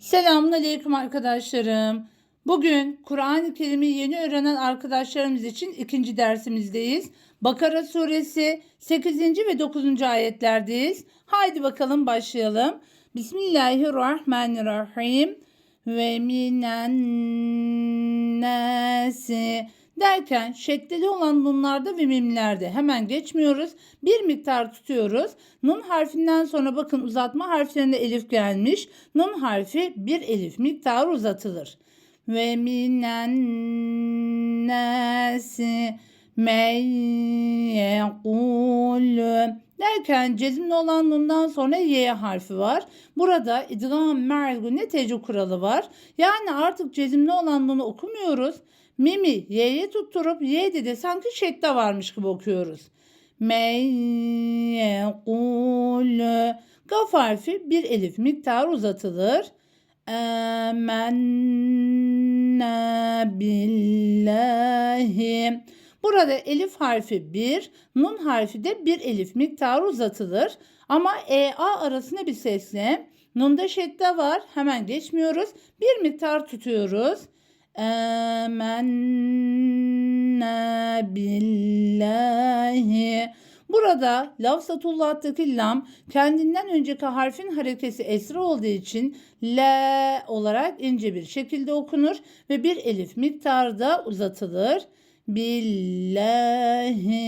Selamun Aleyküm arkadaşlarım. Bugün Kur'an-ı Kerim'i yeni öğrenen arkadaşlarımız için ikinci dersimizdeyiz. Bakara suresi 8. ve 9. ayetlerdeyiz. Haydi bakalım başlayalım. Bismillahirrahmanirrahim. Ve minen nasi derken şeddeli olan nunlarda ve mimlerde hemen geçmiyoruz. Bir miktar tutuyoruz. Nun harfinden sonra bakın uzatma harflerinde elif gelmiş. Nun harfi bir elif miktarı uzatılır. Ve minen nasi men derken cezimli olan nundan sonra y harfi var. Burada idgam mergune tecü kuralı var. Yani artık cezimli olan nunu okumuyoruz. Mimi y'ye tutturup y'de de sanki şekle varmış gibi okuyoruz. Men yekulu Gaf harfi bir elif miktarı uzatılır. Amenna billahi. Burada elif harfi bir, nun harfi de bir elif miktarı uzatılır. Ama e a arasında bir sesle nunda şedde var. Hemen geçmiyoruz. Bir miktar tutuyoruz. Amenna billahi. Burada lafzatullah'taki lam kendinden önceki harfin harekesi esra olduğu için la olarak ince bir şekilde okunur ve bir elif miktarda uzatılır. Billahi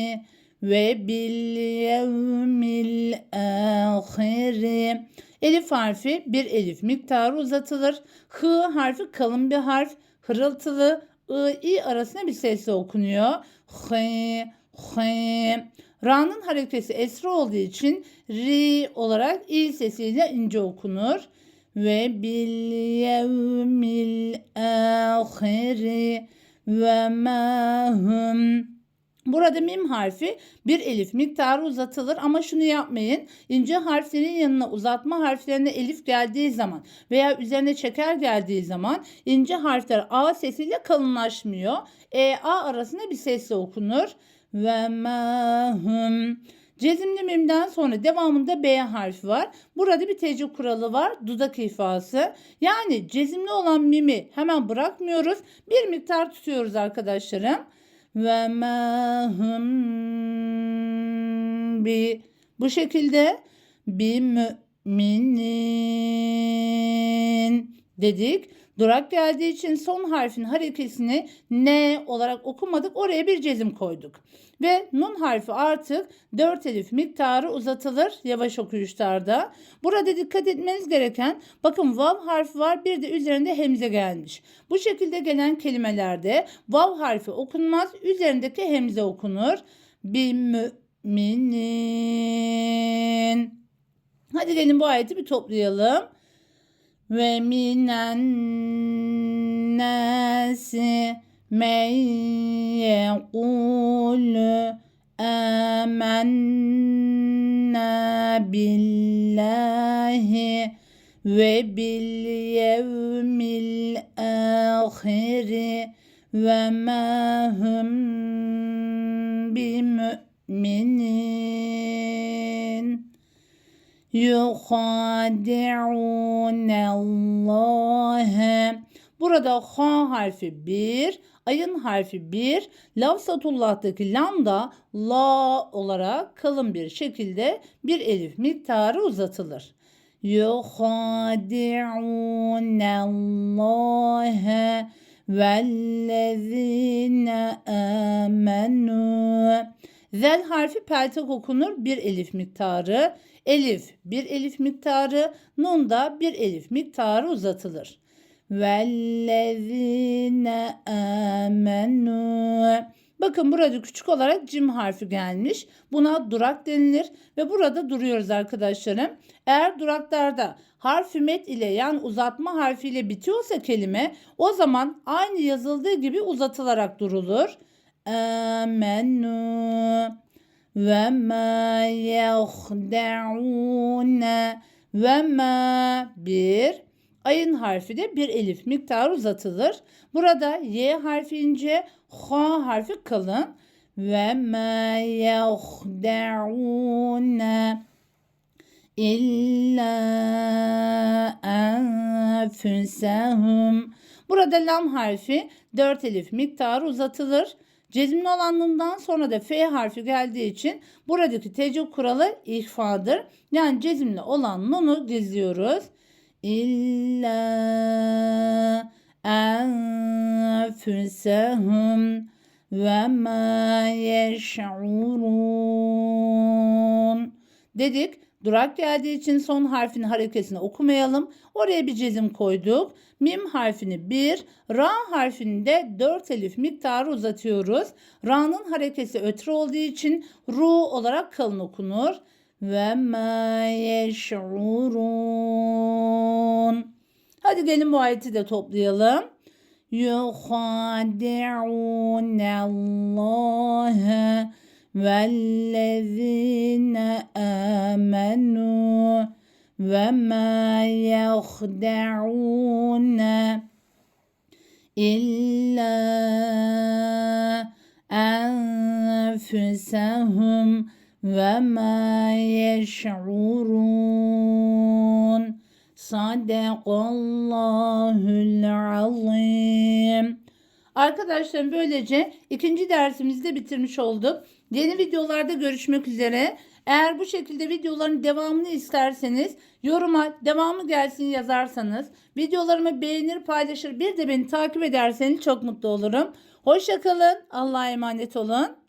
ve bil yevmil ahiri. Elif harfi bir elif miktarı uzatılır. Hı harfi kalın bir harf. Hırıltılı ı i arasında bir sesle okunuyor. Hı, hı. Ra'nın harekesi esra olduğu için ri olarak i sesiyle ince okunur. Ve bil yevmil ahiri ve ma hum. Burada mim harfi bir elif miktarı uzatılır ama şunu yapmayın. İnce harflerin yanına uzatma harflerine elif geldiği zaman veya üzerine çeker geldiği zaman ince harfler a sesiyle kalınlaşmıyor. E a arasında bir sesle okunur ve mahum. Cezimli mimden sonra devamında B harfi var. Burada bir tecrübe kuralı var. Dudak ifası. Yani cezimli olan mimi hemen bırakmıyoruz. Bir miktar tutuyoruz arkadaşlarım. Ve mahum bi bu şekilde bir müminin dedik. Durak geldiği için son harfin harekesini N olarak okumadık. Oraya bir cezim koyduk. Ve nun harfi artık 4 elif miktarı uzatılır yavaş okuyuşlarda. Burada dikkat etmeniz gereken bakın vav harfi var bir de üzerinde hemze gelmiş. Bu şekilde gelen kelimelerde vav harfi okunmaz üzerindeki hemze okunur. Bir müminin. Hadi gelin bu ayeti bir toplayalım ve minen nasi men yekulu amennâ billahi ve bil yevmil ahiri ve ma hum bimü'minin yuhadi'unallaha. Burada ha harfi bir, ayın harfi bir, lafzatullah'taki lam da la olarak kalın bir şekilde bir elif miktarı uzatılır. Yuhadi'unallaha vellezine amenu. Zel harfi peltek okunur bir elif miktarı. Elif bir elif miktarı. Nun da bir elif miktarı uzatılır. Vellezine amenu. Bakın burada küçük olarak cim harfi gelmiş. Buna durak denilir ve burada duruyoruz arkadaşlarım. Eğer duraklarda harf met ile yani uzatma harfiyle bitiyorsa kelime o zaman aynı yazıldığı gibi uzatılarak durulur. Ma yehda'une ve ma bir ayın harfi de bir elif miktarı uzatılır. Burada y harfi ince, h harfi kalın ve ma yehda'une illa enfüsehum. Burada lam harfi 4 elif miktarı uzatılır. Cezimli olanlığından sonra da F harfi geldiği için buradaki tecrüb kuralı ihfadır. Yani cezimli olan nunu gizliyoruz. İlla enfüsehum ve ma yeş'urun dedik. Durak geldiği için son harfin harekesini okumayalım. Oraya bir cezim koyduk. Mim harfini 1, ra harfini de 4 elif miktarı uzatıyoruz. Ra'nın harekesi ötre olduğu için ru olarak kalın okunur. Ve ma yeş'urun. Hadi gelin bu ayeti de toplayalım. Yuhadi'unallâhe والذين آمنوا وما يخدعون إلا أنفسهم وما يشعرون Sadakallahul azim. Arkadaşlarım böylece ikinci dersimizi de bitirmiş olduk. Yeni videolarda görüşmek üzere. Eğer bu şekilde videoların devamını isterseniz yoruma devamı gelsin yazarsanız videolarımı beğenir paylaşır bir de beni takip ederseniz çok mutlu olurum. Hoşçakalın. Allah'a emanet olun.